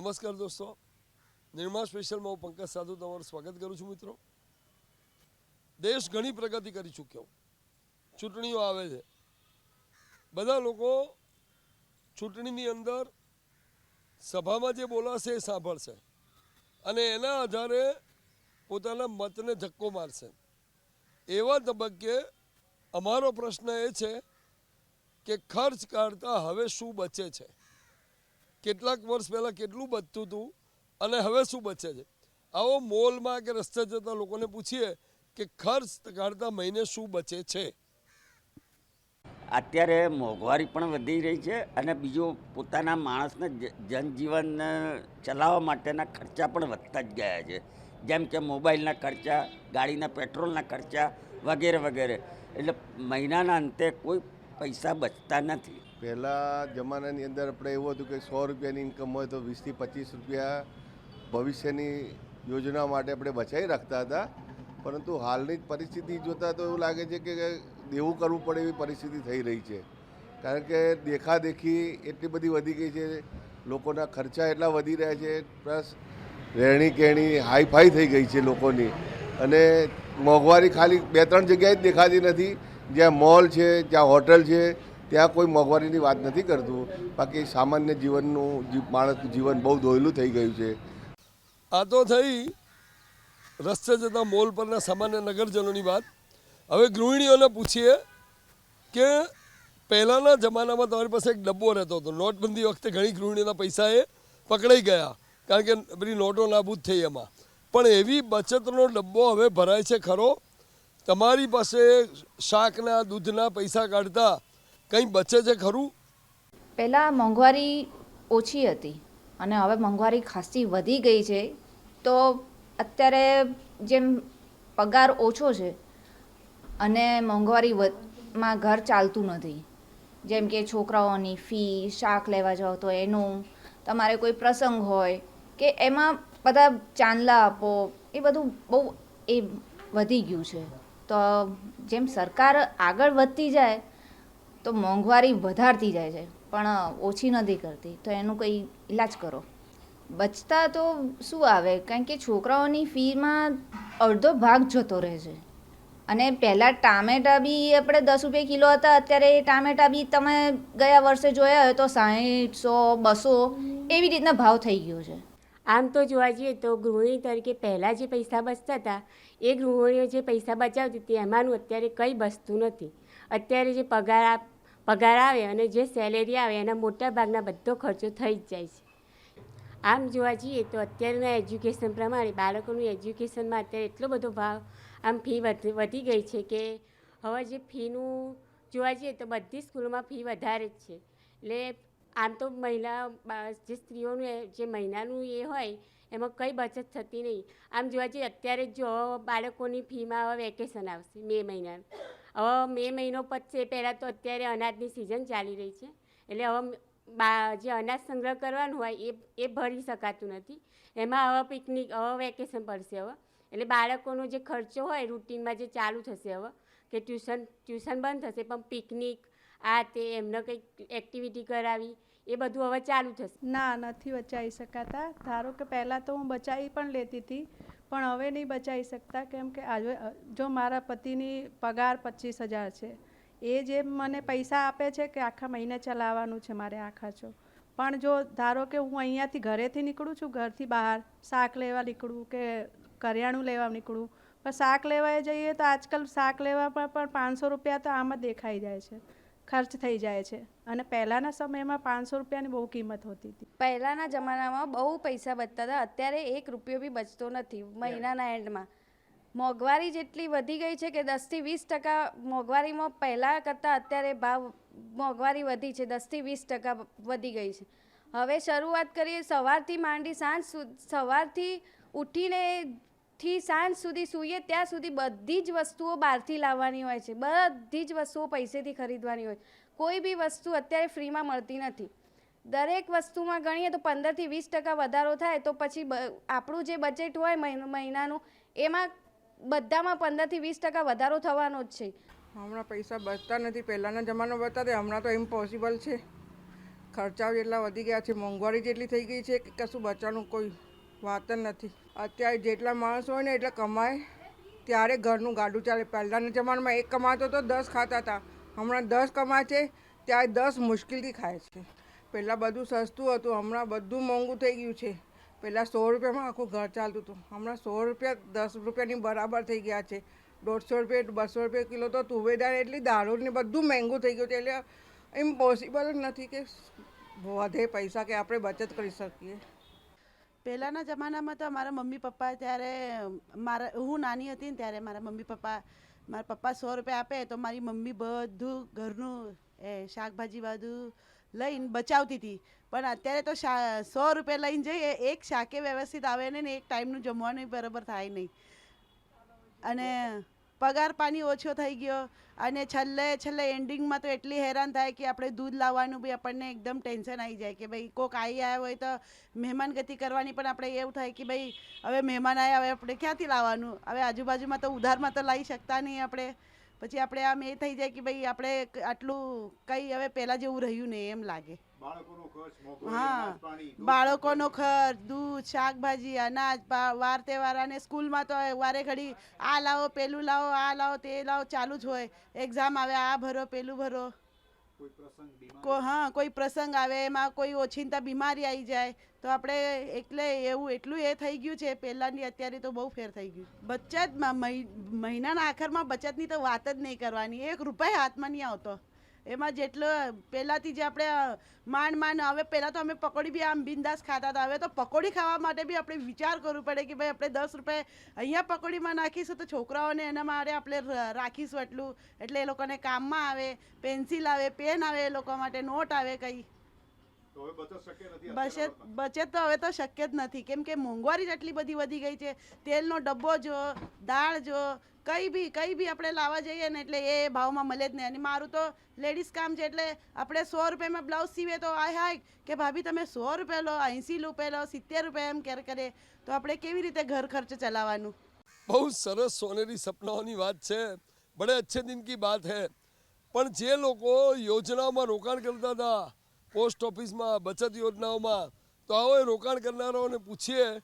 નમસ્કાર દોસ્તો. નિર્મા સ્પેશિયલમાં હું પંકજ સાધુ તમારું સ્વાગત કરું છું મિત્રો. દેશ ઘણી પ્રગતિ કરી ચૂક્યો. ચૂંટણીઓ આવે છે. બધા લોકો ચૂંટણીની અંદર સભામાં જે બોલાશે એ સાંભળશે. અને એના આધારે પોતાના મતને ધક્કો મારશે. એવા તબક્કે અમારો પ્રશ્ન એ છે કે ખર્ચ કાઢતા હવે શું બચે છે? કેટલાક વર્ષ પહેલાં કેટલું બચતું હતું અને હવે શું બચે છે? આવો મોલમાં કે રસ્તે જતા લોકોને પૂછીએ કે ખર્ચ કાઢતા મહિને શું બચે છે? અત્યારે મોંઘવારી પણ વધી રહી છે અને બીજું પોતાના માણસને જનજીવનને જનજીવન ચલાવવા માટેના ખર્ચા પણ વધતા જ ગયા છે. જેમ કે મોબાઈલના ખર્ચા, ગાડીના પેટ્રોલના ખર્ચા વગેરે વગેરે. એટલે મહિનાના અંતે કોઈ પૈસા બચતા નથી. પહેલાં જમાનાની અંદર આપણે એવું હતું કે સો રૂપિયાની ઇન્કમ હોય તો વીસથી પચીસ રૂપિયા ભવિષ્યની યોજના માટે આપણે બચાવી રાખતા હતા. પરંતુ હાલની પરિસ્થિતિ જોતાં તો એવું લાગે છે કે દેવું કરવું પડે એવી પરિસ્થિતિ થઈ રહી છે. કારણ કે દેખાદેખી એટલી બધી વધી ગઈ છે, લોકોના ખર્ચા એટલા વધી રહ્યા છે, પ્લસ રહેણી કહેણી હાઈફાઈ થઈ ગઈ છે લોકોની. અને મોંઘવારી ખાલી બે ત્રણ જગ્યાએ જ દેખાતી નથી. જ્યાં મોલ છે, જ્યાં હોટલ છે ત્યાં કોઈ મોંઘવારીની વાત નથી કરતું. બાકી સામાન્ય જીવનનું માણસનું જીવન બહુ દોયલું થઈ ગયું છે. આ તો થઈ રસ્તે જતા મોલ પરના સામાન્ય નગરજનોની વાત. હવે ગૃહિણીઓને પૂછીએ કે પહેલાંના જમાનામાં તમારી પાસે એક ડબ્બો રહેતો હતો. નોટબંધી વખતે ઘણી ગૃહિણીઓના પૈસા એ પકડાઈ ગયા, કારણ કે બધી નોટો નાબૂદ થઈ એમાં. પણ એવી બચતનો ડબ્બો હવે ભરાય છે ખરો? તમારી પાસે શાકના, દૂધના પૈસા કાઢતા કંઈ બચે છે ખરું? પહેલાં મોંઘવારી ઓછી હતી અને હવે મોંઘવારી ખાસી વધી ગઈ છે. તો અત્યારે જેમ પગાર ઓછો છે અને મોંઘવારી માં ઘર ચાલતું નથી. જેમ કે છોકરાઓની ફી, શાક લેવા જાઓ તો એનું, તમારે કોઈ પ્રસંગ હોય કે એમાં બધા ચાંદલા આપો, એ બધું બહુ એ વધી ગયું છે. તો જેમ સરકાર આગળ વધતી જાય તો મોંઘવારી વધારતી જાય છે, પણ ઓછી નથી કરતી. તો એનું કંઈ ઈલાજ કરો. બચતા તો શું આવે? કારણ કે છોકરાઓની ફીમાં અડધો ભાગ જતો રહે છે. અને પહેલાં ટામેટા બી આપણે દસ રૂપિયા કિલો હતા, અત્યારે એ ટામેટા બી તમે ગયા વર્ષે જોયા હોય તો સાહીઠ, સો, બસો એવી રીતના ભાવ થઈ ગયો છે. આમ તો જોવા જઈએ તો ગૃહિણી તરીકે પહેલાં જે પૈસા બચતા હતા, એ ગૃહિણીઓ જે પૈસા બચાવતી હતી, એમાંનું અત્યારે કંઈ બચતું નથી. અત્યારે જે પગાર પગાર આવે અને જે સેલેરી આવે, એના મોટા ભાગના બધો ખર્ચો થઈ જ જાય છે. આમ જોવા જઈએ તો અત્યારના એજ્યુકેશન પ્રમાણે બાળકોનું એજ્યુકેશનમાં અત્યારે એટલો બધો ભાવ આમ ફી વધી ગઈ છે કે હવે જે ફીનું જોવા જઈએ તો બધી સ્કૂલોમાં ફી વધારે જ છે. એટલે આમ તો મહિલા જે સ્ત્રીઓનું જે મહિનાનું એ હોય, એમાં કંઈ બચત થતી નહીં. આમ જોવા જઈએ અત્યારે જો બાળકોની ફીમાં હવે વેકેશન આવશે, મે મહિનાનું. હવે મે મહિનો પતશે પહેલાં તો અત્યારે અનાજની સિઝન ચાલી રહી છે. એટલે હવે બા, જે અનાજ સંગ્રહ કરવાનું હોય એ એ ભરી શકાતું નથી. એમાં હવે પિકનિક હવે વેકેશન પડશે હવે. એટલે બાળકોનો જે ખર્ચો હોય રૂટિનમાં જે ચાલુ થશે હવે, કે ટ્યુશન ટ્યુશન બંધ થશે, પણ પિકનિક આ તે, એમને કંઈક એક્ટિવિટી કરાવી, એ બધું હવે ચાલુ થશે. ના, નથી બચાવી શકાતા. ધારો કે પહેલાં તો હું બચાવી પણ લેતી હતી પણ હવે નહીં બચાવી શકતા, કેમ કે આજે જો મારા પતિની પગાર પચીસ હજાર છે, એ જે મને પૈસા આપે છે કે આખા મહિને ચલાવવાનું છે મારે આ ખર્ચો પણ જો ધારો કે હું અહીંયાથી ઘરેથી નીકળું છું, ઘરથી બહાર શાક લેવા નીકળું કે કરિયાણું લેવા નીકળું, પણ શાક લેવા જઈએ તો આજકાલ શાક લેવા પર પણ પાંચસો રૂપિયા તો આમ જ દેખાઈ જાય છે. ખર્ચ થઈ જાય છે. અને પહેલાંના સમયમાં પાંચસો રૂપિયાની બહુ કિંમત હોતી હતી. પહેલાંના જમાનામાં બહુ પૈસા બચતા હતા. અત્યારે એક રૂપિયો બી બચતો નથી મહિનાના એન્ડમાં. મોંઘવારી જેટલી વધી ગઈ છે કે દસથી વીસ ટકા મોંઘવારીમાં પહેલાં કરતાં અત્યારે ભાવ મોંઘવારી વધી છે. દસથી વીસ ટકા વધી ગઈ છે. હવે શરૂઆત કરીએ સવારથી માંડી સાંજ સવારથી ઉઠીને થી સાંજ સુધી સૂઈએ, ત્યાં સુધી બધી જ વસ્તુઓ બહારથી લાવવાની હોય છે. બધી જ વસ્તુઓ પૈસેથી ખરીદવાની હોય. કોઈ બી વસ્તુ અત્યારે ફ્રીમાં મળતી નથી. દરેક વસ્તુમાં ગણીએ તો પંદરથી વીસ ટકા વધારો થાય, તો પછી આપણું જે બજેટ હોય મહિન- મહિનાનું, એમાં બધામાં પંદરથી વીસ ટકા વધારો થવાનો જ છે. હમણાં પૈસા બચતા નથી. પહેલાંના જમાનો બચતા હમણાં તો ઇમ્પોસિબલ છે. ખર્ચાઓ જેટલા વધી ગયા છે, મોંઘવારી જેટલી થઈ ગઈ છે કે કશું બચવાનું કોઈ વાત જ નથી. અત્યારે જેટલા માણસ હોય ને એટલે કમાય. ત્યારે ઘરનું ગાડું ચાલે. પહેલાંના જમાનામાં એક કમાતો તો દસ ખાતા હતા. હમણાં દસ કમાય છે, ત્યારે દસ મુશ્કેલથી ખાય છે. પહેલાં બધું સસ્તું હતું. હમણાં બધું મોંઘું થઈ ગયું છે. પહેલાં સો રૂપિયામાં આખું ઘર ચાલતું હતું. હમણાં સો રૂપિયા, દસ રૂપિયાની બરાબર થઈ ગયા છે. દોઢસો રૂપિયા બસો રૂપિયા કિલો તો તુવેદાર એટલી દારૂને બધું મહેંગું થઈ ગયું છે. એટલે ઇમ્પોસિબલ જ નથી કે વધે પૈસા કે આપણે બચત કરી શકીએ. પહેલાંના જમાનામાં તો મારા મમ્મી પપ્પા ત્યારે મારા, હું નાની હતી ને ત્યારે મારા મમ્મી પપ્પા, મારા પપ્પા સો રૂપિયા આપે તો મારી મમ્મી બધું ઘરનું, એ શાકભાજી બધું લઈને બચાવતી હતી. પણ અત્યારે તો સો રૂપિયા લઈને જઈએ, એક શાકે વ્યવસ્થિત આવે ને એક ટાઈમનું જમવાનું બરાબર થાય નહીં. અને પગાર પાણી ઓછો થઈ ગયો અને છેલ્લે છેલ્લે એન્ડિંગમાં તો એટલી હેરાન થાય કે આપણે દૂધ લાવવાનું બી આપણને એકદમ ટેન્શન આવી જાય કે ભાઈ કોક આવી આવ્યા હોય તો મહેમાન ગતિ કરવાની પણ આપણે એવું થાય કે ભાઈ હવે મહેમાન આવ્યા હવે આપણે ક્યાંથી લાવવાનું? હવે આજુબાજુમાં તો ઉધારમાં તો લાવી શકતા નહીં આપણે. પછી આપણે આમ એ થઈ જાય કે ભાઈ આપણે આટલું કંઈ હવે પહેલાં જેવું રહ્યું નહીં એમ લાગે. હા બાળકોનો ખર્ચ દૂધ શાકભાજી અનાજ વાર તહેવાર અને સ્કૂલમાં તો વારે ઘડી આ લાવો પેલું લાવો આ લાવો તે લાવો ચાલુ જ હોય. એક્ઝામ આવે આ ભરો પેલું ભરો. હા કોઈ પ્રસંગ આવે એમાં કોઈ ઓછીનતા બીમારી આવી જાય તો આપણે એટલે એવું એટલું એ થઈ ગયું છે પહેલાંની અત્યારે તો બહુ ફેર થઈ ગયું. બચત મહિનાના આખરમાં બચતની તો વાત જ નહીં કરવાની. એક રૂપિયા હાથમાં નહીં આવતો. એમાં જેટલો, પહેલાંથી જે આપણે માંડ માંડ, હવે પહેલાં તો અમે પકોડી બી આમ બિંદાસ ખાતા હતા. હવે તો પકોડી ખાવા માટે બી આપણે વિચાર કરવું પડે કે ભાઈ આપણે દસ રૂપિયા અહીંયા પકોડીમાં નાખીશું તો છોકરાઓને એના માટે આપણે રાખીશું એટલું. એટલે એ લોકોને કામમાં આવે, પેન્સિલ આવે, પેન આવે એ લોકો માટે, નોટ આવે કંઈ. બચત બચત તો હવે તો શક્ય જ નથી. કેમ કે મોંઘવારી જ એટલી બધી વધી ગઈ છે. તેલનો ડબ્બો જો દાળ જો કંઈ બી કંઈ બી આપણે લાવવા જઈએ ને એટલે એ ભાવમાં મળે જ નહીં. અને મારું તો લેડીઝ કામ છે એટલે આપણે સો રૂપિયામાં બ્લાઉઝ સીવે તો આય હાય કે ભાભી તમે સો રૂપિયા લો એંસી રૂપિયા લો સિત્તેર રૂપિયા એમ કેર કરે. તો આપણે કેવી રીતે ઘર ખર્ચ ચલાવવાનું? બહુ સરસ સોનેરી સપનાઓની વાત છે. બડે અચ્છે દિન કી બાત હે. પણ જે લોકો યોજનામાં રોકાણ કરતા હતા પોસ્ટ ઓફિસમાં, બચત યોજનાઓમાં. તો આવો રોકાણ કરનારાઓને પૂછીએ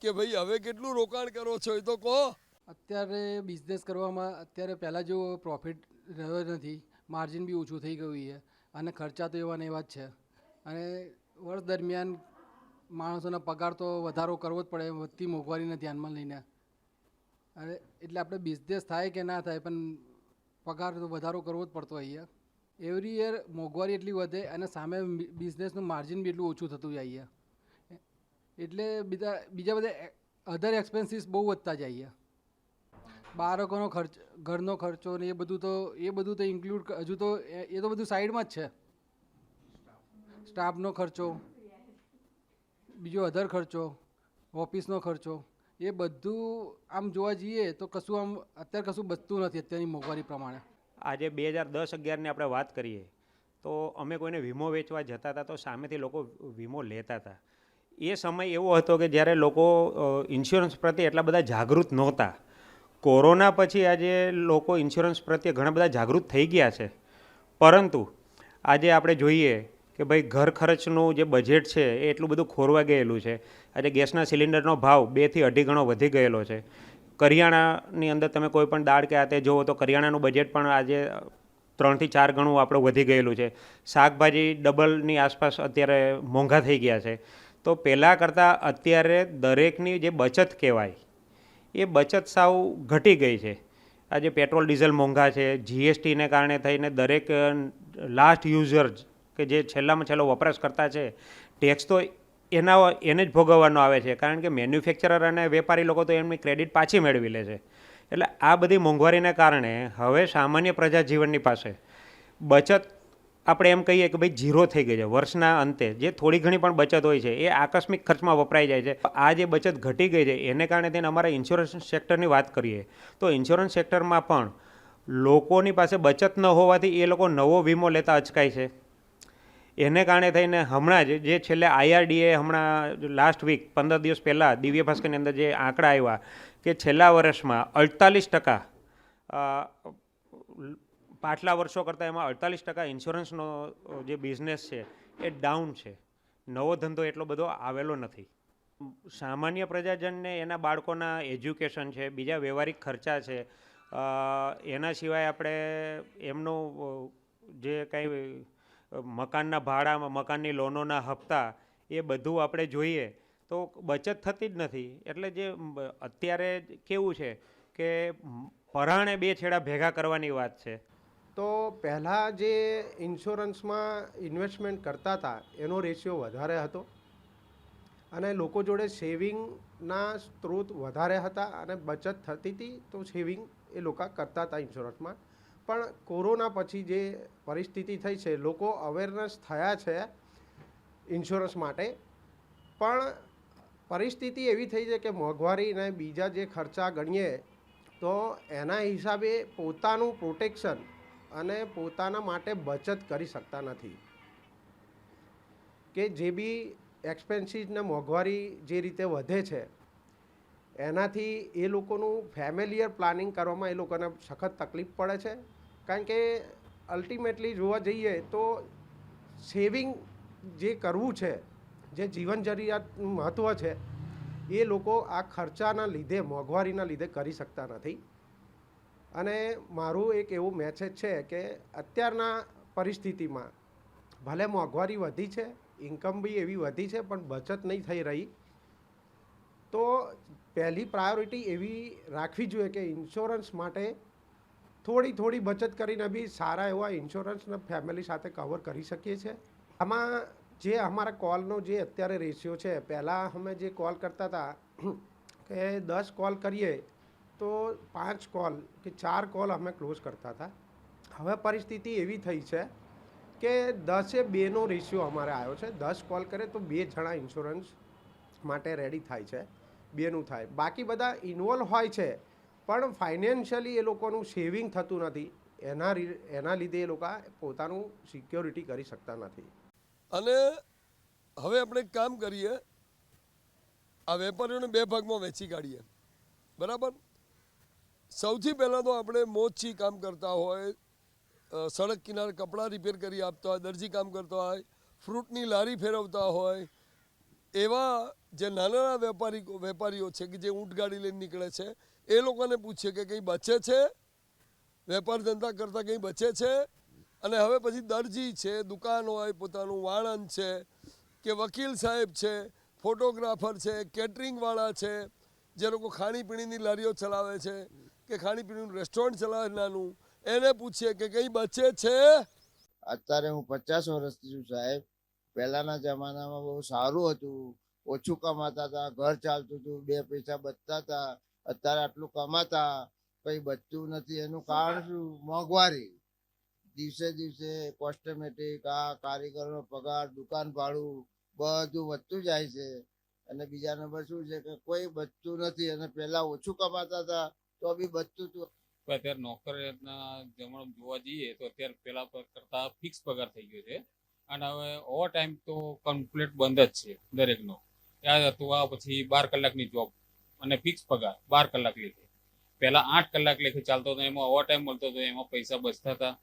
કે ભાઈ, હવે કેટલું રોકાણ કરો છો? એ તો કહો. અત્યારે બિઝનેસ કરવામાં, અત્યારે પહેલાં જેવો પ્રોફિટ રહ્યો નથી. માર્જિન બી ઓછું થઈ ગયું છે. અને ખર્ચા તો એવા ને એવા જ છે. અને વર્ષ દરમિયાન માણસોના પગાર તો વધારો કરવો જ પડે, વધતી મોંઘવારીને ધ્યાનમાં લઈને. અને એટલે આપણે બિઝનેસ થાય કે ના થાય, પણ પગાર તો વધારો કરવો જ પડતો અહીંયા. એવરી યર મોંઘવારી એટલી વધે અને સામે બિઝનેસનું માર્જિન બી એટલું ઓછું થતું જાય એટલે બીજા બીજા બધા અધર એક્સપેન્સીસ બહુ વધતા જાય બાળકોનો ખર્ચ ઘરનો ખર્ચો ને એ બધું તો એ બધું તો ઇન્ક્લુડ હજુ તો એ તો બધું સાઈડમાં જ છે. સ્ટાફનો ખર્ચો, બીજો અધર ખર્ચો ઓફિસનો ખર્ચો, એ બધું આમ જોવા જઈએ તો કશું આમ અત્યારે કશું બચતું નથી અત્યારની મોંઘવારી પ્રમાણે. આજે બે હજાર દસ અગિયારની આપણે વાત કરીએ, તો અમે કોઈને વીમો વેચવા જતા હતા તો સામેથી લોકો વીમો લેતા હતા. એ સમય એવો હતો કે જ્યારે લોકો ઇન્સ્યોરન્સ પ્રત્યે એટલા બધા જાગૃત નહોતા. કોરોના પછી આજે લોકો ઇન્સ્યોરન્સ પ્રત્યે ઘણા બધા જાગૃત થઈ ગયા છે. પરંતુ આજે આપણે જોઈએ કે ભાઈ ઘર ખર્ચનું જે બજેટ છે એ એટલું બધું ખોરવા ગયેલું છે. આજે ગેસના સિલિન્ડરનો ભાવ બેથી અઢી ગણો વધી ગયેલો છે. કરિયાણાની અંદર તમે કોઈ પણ દાળ કે આ તે જુઓ તો કરિયાણાનું બજેટ પણ આજે ત્રણથી ચાર ગણું આપણું વધી ગયેલું છે. શાકભાજી ડબલની આસપાસ અત્યારે મોંઘા થઈ ગયા છે. તો પહેલાં કરતાં અત્યારે દરેકની જે બચત કહેવાય, એ બચત સાવ ઘટી ગઈ છે. આજે પેટ્રોલ, ડીઝલ મોંઘા છે. જીએસટીને કારણે થઈને દરેક લાસ્ટ યુઝર કે જે છેલ્લામાં છેલ્લો વપરાશકર્તા છે ટેક્સ તો એના એને જ ભોગવવાનો આવે છે. કારણ કે મેન્યુફેક્ચરર અને વેપારી લોકો તો એમની ક્રેડિટ પાછી મેળવી લે છે. એટલે આ બધી મોંઘવારીને કારણે હવે સામાન્ય પ્રજા જીવનની પાસે બચત આપણે એમ કહીએ કે ભાઈ ઝીરો થઈ ગઈ છે. વર્ષના અંતે જે થોડી ઘણી પણ બચત હોય છે, એ આકસ્મિક ખર્ચમાં વપરાઈ જાય છે. આ જે બચત ઘટી ગઈ છે, એને કારણે તેને અમારા ઇન્સ્યોરન્સ સેક્ટરની વાત કરીએ, તો ઇન્સ્યોરન્સ સેક્ટરમાં પણ લોકોની પાસે બચત ન હોવાથી એ લોકો નવો વીમો લેતા અચકાય છે. એને કારણે થઈને હમણાં જ, જે છેલ્લે આઈઆરડીએ હમણાં લાસ્ટ વીક પંદર દિવસ પહેલાં દિવ્ય ભાસ્કરની અંદર જે આંકડા આવ્યા કે છેલ્લા વર્ષમાં અડતાલીસ ટકા પાછલા વર્ષો કરતાં એમાં અડતાલીસ ટકા ઇન્સ્યોરન્સનો જે બિઝનેસ છે એ ડાઉન છે. નવો ધંધો એટલો બધો આવેલો નથી. સામાન્ય પ્રજાજનને એના બાળકોના એજ્યુકેશન છે, બીજા વ્યવહારિક ખર્ચા છે એના સિવાય આપણે એમનું જે કંઈ મકાનના ભાડા મકાનની લોનોના હપ્તા એ બધું આપણે જોઈએ તો બચત થતી જ નથી. એટલે જે અત્યારે કેવું છે કે પરાણે બે છેડા ભેગા કરવાની વાત છે. તો પહેલાં જે ઇન્સ્યોરન્સમાં ઇન્વેસ્ટમેન્ટ કરતા હતા, એનો રેશિયો વધારે હતો અને લોકો જોડે સેવિંગના સ્ત્રોત વધારે હતા અને બચત થતી હતી તો સેવિંગ એ લોકો કરતા હતા ઇન્સ્યોરન્સમાં. પણ કોરોના પછી જે પરિસ્થિતિ થઈ છે, લોકો અવેરનેસ થયા છે ઇન્સ્યોરન્સ માટે. પણ પરિસ્થિતિ એવી થઈ છે કે મોંઘવારીને બીજા જે ખર્ચા ગણીએ, તો એના હિસાબે પોતાનું પ્રોટેક્શન અને પોતાના માટે બચત કરી શકતા નથી. કે જે બી એક્સપેન્સીસને મોંઘવારી જે રીતે વધે છે એનાથી એ લોકોનું ફેમિલિયર પ્લાનિંગ કરવામાં એ લોકોને સખત તકલીફ પડે છે. કારણ કે અલ્ટિમેટલી જોવા જઈએ તો સેવિંગ જે કરવું છે, જે જીવન જરૂરિયાતનું મહત્ત્વ છે, એ લોકો આ ખર્ચાના લીધે, મોંઘવારીના લીધે કરી શકતા નથી. અને મારું એક એવું મેસેજ છે કે અત્યારના પરિસ્થિતિમાં ભલે મોંઘવારી વધી છે ઇન્કમ બી એવી વધી છે, પણ બચત નહીં થઈ રહી. તો પહેલી પ્રાયોરિટી એવી રાખવી જોઈએ કે ઇન્સ્યોરન્સ માટે થોડી થોડી બચત કરીને બી સારા એવા ઇન્સ્યોરન્સને ફેમિલી સાથે કવર કરી શકીએ છીએ. આમાં જે અમારા કોલનો જે અત્યારે રેશિયો છે, પહેલાં અમે જે કોલ કરતા હતા, કે દસ કોલ કરીએ, તો પાંચ કોલ કે ચાર કોલ અમે ક્લોઝ કરતા હતા. હવે પરિસ્થિતિ એવી થઈ છે કે દસે બેનો રેશિયો અમારે આવ્યો છે. દસ કોલ કરે તો બે જણા ઇન્સ્યોરન્સ માટે રેડી થાય છે. બેનું થાય. બાકી બધા ઇન્વોલ્વ હોય છે, પણ ફાઇનાન્શિયલી એ લોકોનું સેવિંગ થતું નથી. એના એના લીધે એ લોકો પોતાનું સિક્યોરિટી કરી શકતા નથી. અને હવે આપણે એક કામ કરીએ. આ વેપારીઓને બે ભાગમાં વેચી કાઢીએ. બરાબર? સૌથી પહેલાં તો આપણે મોજથી કામ કરતા હોય સડક કિનારે કપડાં રિપેર કરી આપતા હોય, દરજી કામ કરતા હોય ફ્રૂટની લારી ફેરવતા હોય એવા જે નાના વેપારી વેપારીઓ છે કે જે ઊંટ ગાડી લઈને નીકળે છે, એ લોકોને પૂછીએ કે કંઈ બચે છે? વેપાર ધંધા કરતાં કંઈ બચે છે? અને હવે પછી દરજી છે, દુકાન હોય પોતાનું વાળંદ છે, કે વકીલ સાહેબ છે, ફોટોગ્રાફર છે કેટરિંગવાળા છે, જે લોકો ખાણીપીણીની લારીઓ ચલાવે છે, કે ખાણીપીણીનું રેસ્ટોરન્ટ ચલાવે નાનું એને પૂછીએ કે કંઈ બચે છે? અત્યારે હું પચાસ વર્ષથી છું સાહેબ. પહેલાના જમાનામાં બહુ સારું હતું. ઓછું કમાતા હતા, ઘર ચાલતું હતું, બે પૈસા બચતા હતા, અત્યારે આટલું કમાતા, કઈ બચતું નથી. એનું કારણ શું? મોંઘવારી. દિવસે દિવસે કોસ્ટમેટિક આ કારીગરનો પગાર, દુકાન ભાડું, બધું વધતું જાય છે. અને બીજા નંબર શું છે કે કોઈ બચતું નથી અને પહેલા ઓછું કમાતા હતા, તો બી બચતું હતું. અત્યારે નોકરીના જમણ જોવા જઈએ તો અત્યારે પેલા કરતા ફિક્સ પગાર થઈ ગયો છે. અને હવે ઓવર ટાઈમ તો કમ્પ્લીટ બંધ જ છે દરેકનો. યાદ હતું, આ પછી બાર કલાકની જોબ અને ફિક્સ પગાર, બાર કલાક લેખે પહેલાં આઠ કલાક લેખે ચાલતો હતો, એમાં ઓવર ટાઈમ મળતો હતો, એમાં પૈસા બચતા હતા.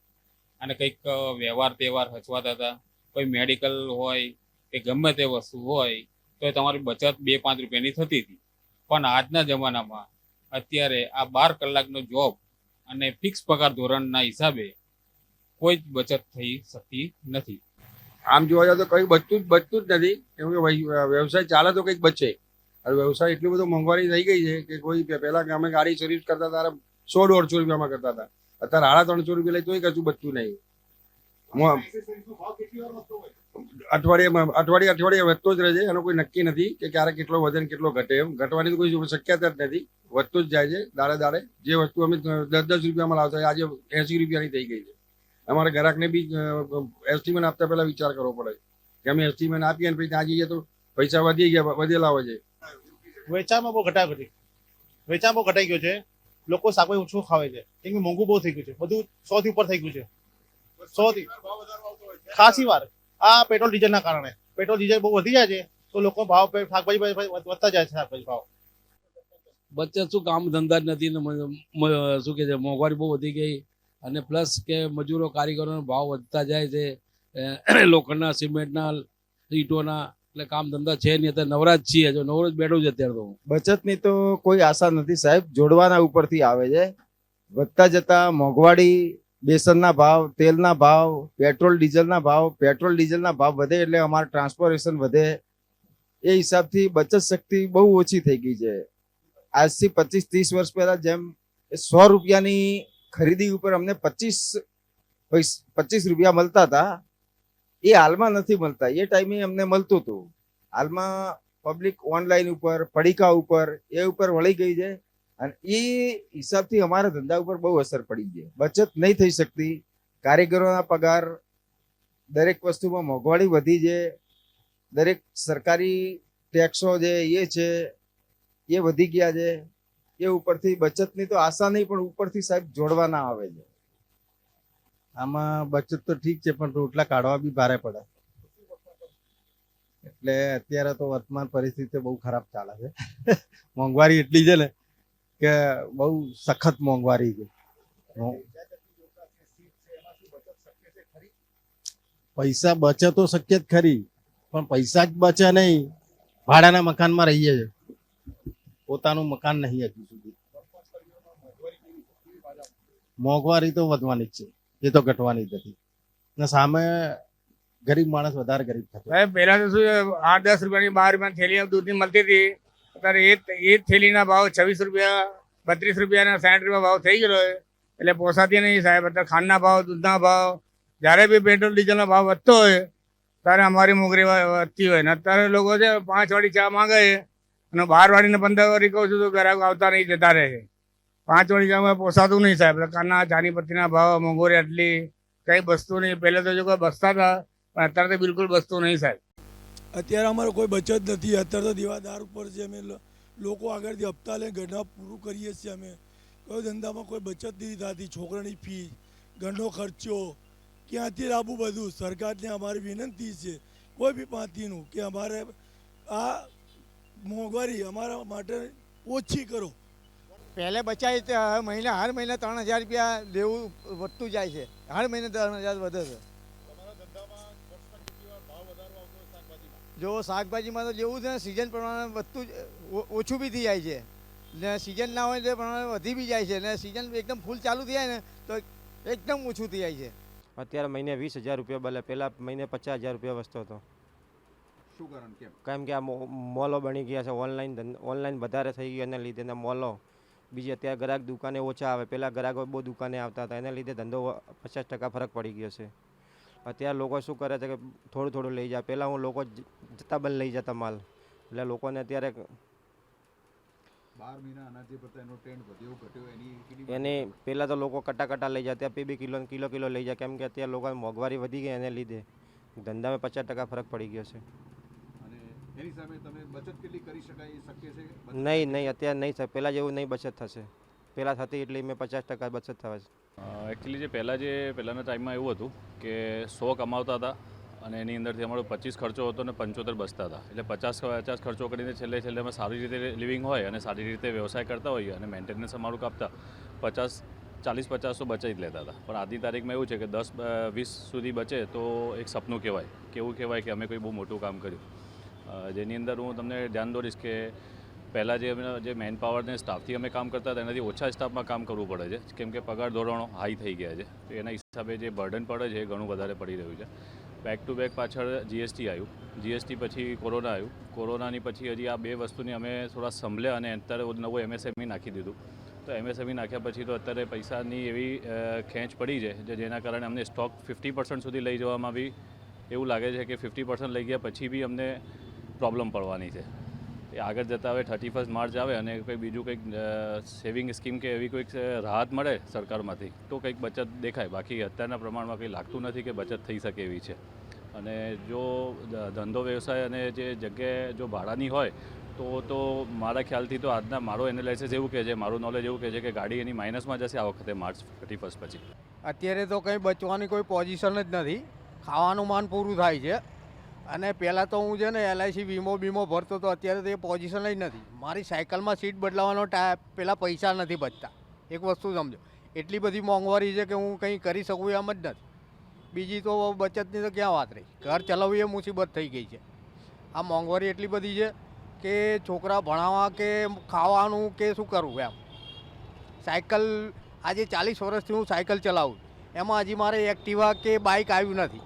અને કંઈક વ્યવહાર તહેવાર હચવાતા હતા. કોઈ મેડિકલ હોય કે ગમે તે વસ્તુ હોય, તો તમારી બચત બે પાંચ રૂપિયાની થતી હતી. પણ આજના જમાનામાં અત્યારે આ બાર કલાકનો જોબ અને ફિક્સ પગાર ધોરણના હિસાબે કોઈ જ બચત થઈ શકતી નથી. આમ જોવા જાવ તો કંઈ બચતું જ બચતું જ નથી. કેમ કે વ્યવસાય ચાલે તો કંઈક બચે. હવે વ્યવસાય એટલું બધું મોંઘવારી થઈ ગઈ છે કે કોઈ પહેલા અમે ગાડી સર્વિસ કરતા ત્યારે સો દોઢસો રૂપિયામાં કરતા હતા. અત્યારે સાડા ત્રણસો રૂપિયા લઈ તોય કશું બચતું નહીં. અઠવાડિયામાં, અઠવાડિયે અઠવાડિયે વધતો જ રહે છે. એનો કોઈ નક્કી નથી કે ક્યારે કેટલો વજન કેટલો ઘટે એમ. ઘટવાની તો કોઈ શક્યતા જ નથી. વધતો જ જાય છે દાડે દાડે. જે વસ્તુ અમે દસ દસ રૂપિયામાં લાવતા આજે એંસી રૂપિયાની થઈ ગઈ છે. અમારા ગ્રાહકને બી એસ્ટિમેટ આપતા પહેલા વિચાર કરવો પડે. કે અમે એસ્ટિમેટ આપીએ ને પછી ત્યાં જઈએ તો પૈસા વધી ગયા વધેલા હોય છે. વેચાણમાં બહુ ઘટાઘટી વેચાણ બહુ ઘટાઈ ગયો છે. લોકો શાકભાજી ઓછું ખાવે છે. કેમ કે મોંઘું બહુ થઈ ગયું છે. બધું સો થી ઉપર થઈ ગયું છે. સો થી ખાસી વાર. આ પેટ્રોલ ડીઝલના કારણે. પેટ્રોલ ડીઝલ બહુ વધી જાય છે તો લોકો ભાવ શાકભાજી વધતા જાય છે શાકભાજી ભાવ. બચત શું કામ ધંધા જ નથી ને શું કે છે મોંઘવારી બહુ વધી ગઈ. અને પ્લસ કે મજૂરો કારીગરોનો ભાવ વધતા જાય છે લોખંડના, સિમેન્ટના, ઈંટોના, એટલે કામ ધંધા છે નહીં, અત્યારે નવરાજ છીએ. જો નવરાજ બેઠું છે અત્યારે તો બચતની તો કોઈ આશા નથી સાહેબ. જોડવાના ઉપરથી આવે છે. વધતા જતા મોંઘવાડી બેસનના ભાવ, તેલના ભાવ, પેટ્રોલ, ડીઝલના ભાવ, પેટ્રોલ, ડીઝલના ભાવ વધે એટલે અમારું ટ્રાન્સપોર્ટેશન વધે. એ હિસાબથી બચત શક્તિ બહુ ઓછી થઈ ગઈ છે. આજથી પચીસ, ત્રીસ વર્ષ પહેલા જેમ સો રૂપિયાની ખરીદી ઉપર અમને પચીસ પચીસ રૂપિયા મળતા હતા. એ હાલમાં નથી મળતા. એ ટાઈમે અમને મળતું હતું. હાલમાં પબ્લિક ઓનલાઈન ઉપર, પડીકા ઉપર, એ ઉપર વળી ગઈ છે. અને એ હિસાબથી અમારા ધંધા ઉપર બહુ અસર પડી છે. બચત નહીં થઈ શકતી. કારીગરોના પગાર દરેક વસ્તુમાં મોંઘવારી વધી છે. દરેક સરકારી ટેક્સો છે એ છે, એ વધી ગયા છે. એ ઉપરથી બચતની તો આશા નહીં, પણ ઉપરથી સાહેબ જોડવાના આવે છે. આમાં બચત તો ઠીક છે, પણ રોટલા કાઢવા બી ભારે પડે. એટલે અત્યારે તો વર્તમાન પરિસ્થિતિ બહુ ખરાબ ચાલે છે. મોંઘવારી એટલી છે ને કે બહુ સખત મોંઘવારી છે. પૈસા બચે તો શક્ય જ ખરી, પણ પૈસા જ બચે નહીં, ભાડાના મકાનમાં રહીએ છે પોતાનું મકાન નહીં હજુ સુધી. મોંઘવારી તો વધવાની જ છે. એ તો ઘટવાની જ નથી. ને સામે ગરીબ માણસ વધારે ગરીબ થતો સાહેબ પહેલા તો શું આઠ દસ રૂપિયાની બાર રૂપિયાની થેલી દૂધની મળતી હતી. અત્યારે એ એ થેલીના ભાવ છવ્વીસ રૂપિયા, બત્રીસ રૂપિયાના સાઠ રૂપિયા ભાવ થઈ ગયો એટલે પોસાતી નહીં સાહેબ. અત્યારે ખાંડના ભાવ, દૂધના ભાવ, જ્યારે બી પેટ્રોલ, ડીઝલનો ભાવ વધતો હોય, ત્યારે અમારી મોંઘરી વધતી હોય. ને અત્યારે લોકો છે, પાંચ વાળી ચા માંગે અને બાર વાળીને પંદર વાળી કહું છું તો ગ્રાહકો આવતા નહીં, જતા રહે. પાંચ વાળી ચામાં પોસાતું નહીં સાહેબ. પ્રકારના ચાની પત્તીના ભાવ મોંઘોરી આટલી કંઈ બસતું નહીં. પહેલાં તો જો કોઈ બસતા હતા, પણ અત્યારે તો બિલકુલ બસતું નહીં સાહેબ. અત્યારે અમારે કોઈ બચત નથી. અત્યારે તો દેવાદાર ઉપર છે અમે લોકો આગળથી હપ્તા લઈને ઘરના પૂરું કરીએ છીએ અમે. કોઈ ધંધામાં કોઈ બચત નથી થતી. છોકરાની ફી, ઘરનો ખર્ચો, ક્યાંથી લાવવું બધું? સરકારને અમારી વિનંતી છે. કોઈ બી પાર્ટીનું કે અમારે આ મોંઘવારી અમારા માટે ઓછી કરો. પહેલે બચાવી તે મહિને હર મહિને ત્રણ હજાર રૂપિયા દેવું વધતું જાય છે. હર મહિને ત્રણ હજાર વધે છે. જો શાકભાજીમાં તો જેવું છે ને સિઝન પ્રમાણે વધતું જ ઓછું બી થઈ જાય છે. ને સિઝન ના હોય તે પ્રમાણે વધી બી જાય છે. ને સિઝન એકદમ ફૂલ ચાલુ થઈ જાય ને તો એકદમ ઓછું થઈ જાય છે. અત્યારે મહિને વીસ હજાર રૂપિયા બલે પહેલાં મહિને પચાસ હજાર રૂપિયા વસતો હતો. શું કારણ કેમ? કેમ કે આ મોલો બની ગયા છે ઓનલાઈન ઓનલાઈન વધારે થઈ ગયું એના લીધે મોલો. બીજી અત્યારે ગ્રાહક દુકાને ઓછા આવે. પહેલાં ગ્રાહકો બહુ દુકાને આવતા હતા. એના લીધે ધંધો પચાસ ટકા ફરક પડી ગયો છે. અત્યારે લોકો શું કરે છે કે થોડું થોડું લઈ જાય. પહેલાં હું લોકો જતા બંધ લઈ જતા માલ. એટલે લોકોને અત્યારે બાર મહિના અનાજ જે એનો ટ્રેન્ડ વધ્યો ઘટ્યો. એની એને પહેલાં તો લોકો કટા કટા લઈ જાય. ત્યાં બે બે કિલો કિલો કિલો લઈ જાય. કેમ કે અત્યારે લોકો મોંઘવારી વધી ગઈ એને લીધે. ધંધામાં પચાસ ટકા ફરક પડી ગયો છે. એની સામે તમે બચત કેટલી કરી શકાય એ શક્ય છે? નહીં નહીં અત્યારે નહીં સાહેબ પહેલાં જેવું નહીં બચત થશે. પહેલાં થતી એટલી મેં પચાસ ટકા બચત થવા છે. એકચ્યુઅલી જે પહેલાં જે પહેલાંના ટાઈમમાં એવું હતું કે સો કમાવતા હતા અને એની અંદરથી અમારો પચીસ ખર્ચો હતો અને પંચોતેર બચતા હતા. એટલે પચાસ પચાસ ખર્ચો કરીને છેલ્લે છેલ્લે અમે સારી રીતે લિવિંગ હોય અને સારી રીતે વ્યવસાય કરતા હોઈએ અને મેન્ટેનન્સ અમારું કાપતા પચાસ ચાલીસ પચાસ તો બચાવી જ લેતા હતા. પણ આજની તારીખમાં એવું છે કે દસ વીસ સુધી બચે તો એક સપનું કહેવાય. કેવું કહેવાય કે અમે કોઈ બહુ મોટું કામ કર્યું. જેની અંદર હું તમને ધ્યાન દોરીશ કે પહેલાં જે અમે, જે મેન પાવરને સ્ટાફથી અમે કામ કરતા હતા, એનાથી ઓછા સ્ટાફમાં કામ કરવું પડે છે. કેમ કે પગાર ધોરણો હાઈ થઈ ગયા છે. તો એના હિસાબે જે બર્ડન પડે છે એ ઘણું વધારે પડી રહ્યું છે. બેક ટુ બેક પાછળ જીએસટી આવ્યું. જીએસટી પછી કોરોના આવ્યું. કોરોનાની પછી હજી આ બે વસ્તુની અમે થોડા સંભળ્યા અને અત્યારે નવું એમએસએમઈ નાખી દીધું. તો એમએસએમઈ નાખ્યા પછી તો અત્યારે પૈસાની એવી ખેંચ પડી છે જે જેના કારણે અમને સ્ટોક ફિફ્ટી સુધી લઈ જવામાં બી એવું લાગે છે કે ફિફ્ટી લઈ ગયા, પછી બી અમને પ્રોબ્લેમ પડવાની છે. એ આગળ જતાં હવે થર્ટી ફર્સ્ટ માર્ચ આવે અને કંઈ બીજું કંઈક સેવિંગ સ્કીમ કે એવી કોઈક રાહત મળે સરકારમાંથી, તો કંઈક બચત દેખાય. બાકી અત્યારના પ્રમાણમાં કંઈ લાગતું નથી કે બચત થઈ શકે એવી છે. અને જો ધંધો વ્યવસાય અને જે જગ્યાએ જો ભાડાની હોય, તો તો મારા ખ્યાલથી તો આજના મારો એનાલિસિસ એવું કહે છે, મારું નોલેજ એવું કહે છે કે ગાડી એની માઇનસમાં જશે આ વખતે માર્ચ થર્ટી ફર્સ્ટ પછી. અત્યારે તો કંઈ બચવાની કોઈ પોઝિશન જ નથી. ખાવાનું માન પૂરું થાય છે. અને પહેલાં તો હું છે ને એલઆઈસી વીમો બીમો ભરતો તો અત્યારે તો એ પોઝિશન જ નથી. મારી સાયકલમાં સીટ બદલાવાનો ટા પહેલાં પૈસા નથી બચતા. એક વસ્તુ સમજો. એટલી બધી મોંઘવારી છે કે હું કંઈ કરી શકું એમ જ નથી. બીજી તો બચતની તો ક્યાં વાત રહી? ઘર ચલાવવી એ મુસીબત થઈ ગઈ છે. આ મોંઘવારી એટલી બધી છે કે છોકરા ભણાવવા કે ખાવાનું કે શું કરવું એમ. સાયકલ આજે ચાલીસ વર્ષથી હું સાયકલ ચલાવું એમાં હજી મારે એક્ટિવા કે બાઇક આવ્યું નથી.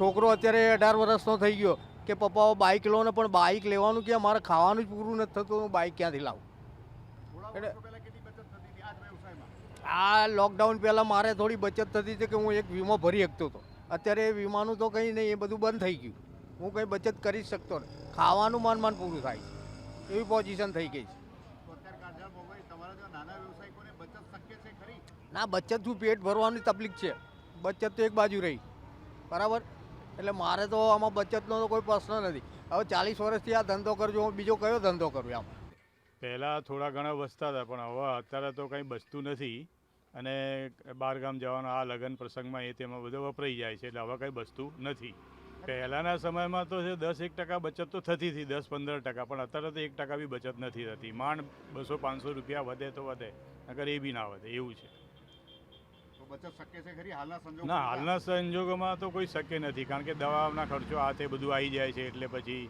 છોકરો અત્યારે અઢાર વર્ષનો થઈ ગયો કે પપ્પા બાઇક લો ને પણ બાઇક લેવાનું કે મારે ખાવાનું જ પૂરું નથી થતું, હું બાઇક ક્યાંથી લાવું? એટલે આ લોકડાઉન પહેલાં મારે થોડી બચત થતી હતી કે હું એક વીમો ભરી શકતો હતો. અત્યારે એ વીમાનું તો કંઈ નહીં, એ બધું બંધ થઈ ગયું. હું કંઈ બચત કરી શકતો નહીં ખાવાનું માન માન પૂરું થાય છે. એવી પોઝિશન થઈ ગઈ છે. ના, બચત શું? પેટ ભરવાની તકલીફ છે. બચત તો એક બાજુ રહી. બરાબર? એટલે મારે તો આમાં બચતનો તો કોઈ પ્રશ્ન નથી. હવે ચાલીસ વર્ષથી આ ધંધો કરજો હું બીજો કયો ધંધો કરું આમ પહેલાં થોડા ઘણા બસતા હતા, પણ હવે અત્યારે તો કંઈ બચતું નથી. અને બહારગામ જવાના આ લગ્ન પ્રસંગમાં એ તેમાં બધો વપરાઈ જાય છે, એટલે હવે કંઈ બચતું નથી. પહેલાંના સમયમાં તો છે દસ એક ટકા બચત તો થતી હતી, દસ પંદર ટકા, પણ અત્યારે તો એક ટકા બી બચત નથી થતી. માંડ બસો પાંચસો રૂપિયા વધે તો વધે અગર એ બી ના વધે, એવું છે. બચત શક્ય છે ખરી? હાલના સંજોગો ના હાલના સંજોગોમાં તો કોઈ શક્ય નથી કારણ કે દવાના ખર્ચો આ તે બધું આવી જાય છે એટલે પછી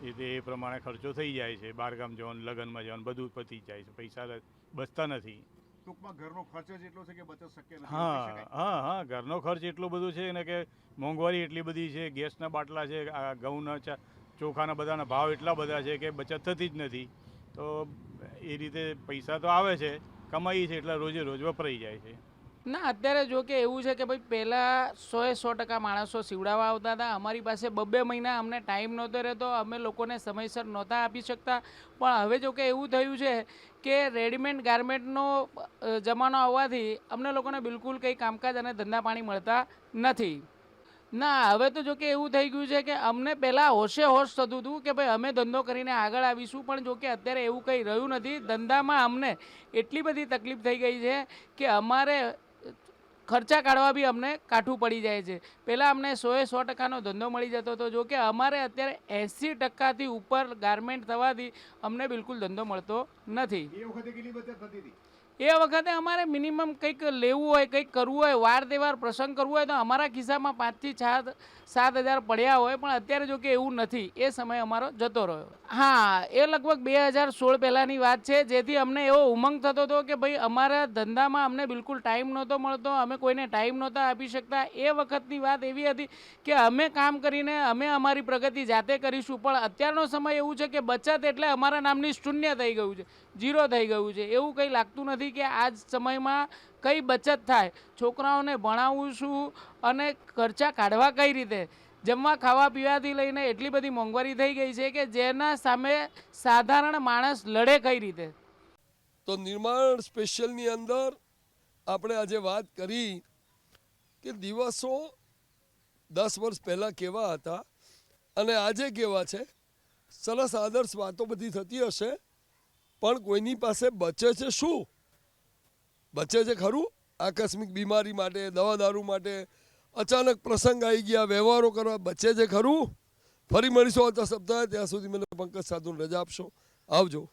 એ તે એ પ્રમાણે ખર્ચો થઈ જાય છે. બહારગામ જવાનું લગ્નમાં જવાનું બધું પતી જાય છે. પૈસા બચતા નથી. ટૂંકમાં ઘરનો ખર્ચ જ એટલો છે કે બચત શક્ય નથી? હા હા હા ઘરનો ખર્ચ એટલો બધો છે ને કે મોંઘવારી એટલી બધી છે ગેસના બાટલા છે આ ઘઉંના ચોખાના બધાના ભાવ એટલા બધા છે કે બચત થતી જ નથી. તો એ રીતે પૈસા તો આવે છે કમાઈ છે એટલે રોજે રોજ વપરાઈ જાય છે. ના, અત્યારે જો કે એવું છે કે ભાઈ પહેલાં સોએ સો ટકા માણસો સીવડાવવા આવતા હતા. અમારી પાસે બબ્બે મહિના અમને ટાઈમ નહોતો રહેતો, અમે લોકોને સમયસર નહોતા આપી શકતા. પણ હવે જો કે એવું થયું છે કે રેડીમેડ ગાર્મેન્ટનો જમાનો આવવાથી અમને લોકોને બિલકુલ કંઈ કામકાજ અને ધંધા પાણી મળતા નથી. ના, હવે તો જો કે એવું થઈ ગયું છે કે અમને પહેલાં હોશે હોશ થતું હતું કે ભાઈ અમે ધંધો કરીને આગળ આવીશું, પણ જો કે અત્યારે એવું કંઈ રહ્યું નથી. ધંધામાં અમને એટલી બધી તકલીફ થઈ ગઈ છે કે અમારે ખર્ચા કાઢવા બી અમને કાઠું પડી જાય છે. પહેલાં અમને સોએ સો ટકાનો ધંધો મળી જતો હતો. જો કે અમારે અત્યારે એંસી ટકાથી ઉપર ગાર્મેન્ટ થવાથી અમને બિલકુલ ધંધો મળતો નથી. એ વખતે અમારે મિનિમમ કંઈક લેવું હોય કંઈક કરવું હોય વાર તહેવાર પ્રસંગ કરવું હોય તો અમારા ખિસ્સામાં પાંચથી સાત સાત હજાર પડ્યા હોય પણ અત્યારે જો કે એવું નથી. એ સમય અમારો જતો રહ્યો. હા. એ લગભગ બે હજાર સોળ પહેલાંની વાત છે. જેથી અમને એવો ઉમંગ થતો હતો કે ભાઈ અમારા ધંધામાં અમને બિલકુલ ટાઈમ નહોતો મળતો અમે કોઈને ટાઈમ નહોતા આપી શકતા. એ વખતની વાત એવી હતી કે અમે કામ કરીને અમે અમારી પ્રગતિ જાતે કરીશું પણ અત્યારનો સમય એવું છે કે બચત એટલે અમારા નામની શૂન્ય થઈ ગયું છે. જીરો થઈ ગયું છે. એવું કંઈ લાગતું નથી કે આ જ સમયમાં કઈ બચત થાય. છોકરાઓને ભણાવું શું અને ખર્ચા કાઢવા કઈ રીતે? જમવા, ખાવા, પીવાથી લઈને એટલી બધી મોંઘવારી થઈ ગઈ છે કે જેના સામે સાધારણ માણસ લડે કઈ રીતે? તો નિર્માણ સ્પેશિયલની અંદર આપણે આજે વાત કરી કે દિવસો દસ વર્ષ પહેલાં કેવા હતા અને આજે કેવા છે? સરસ આદર્શ વાતો બધી થતી હશે. પણ કોઈની પાસે બચે છે શું? બચે છે ખરું? આકસ્મિક બીમારી માટે, દવા દારૂ માટે, અચાનક પ્રસંગ આવી ગયા, વ્યવહારો કરવા, બચે છે ખરું? ફરી મળીશું આવતા સપ્તાહે. ત્યાં સુધી મને પંકજ સાધુ રજા આપશો. આવજો.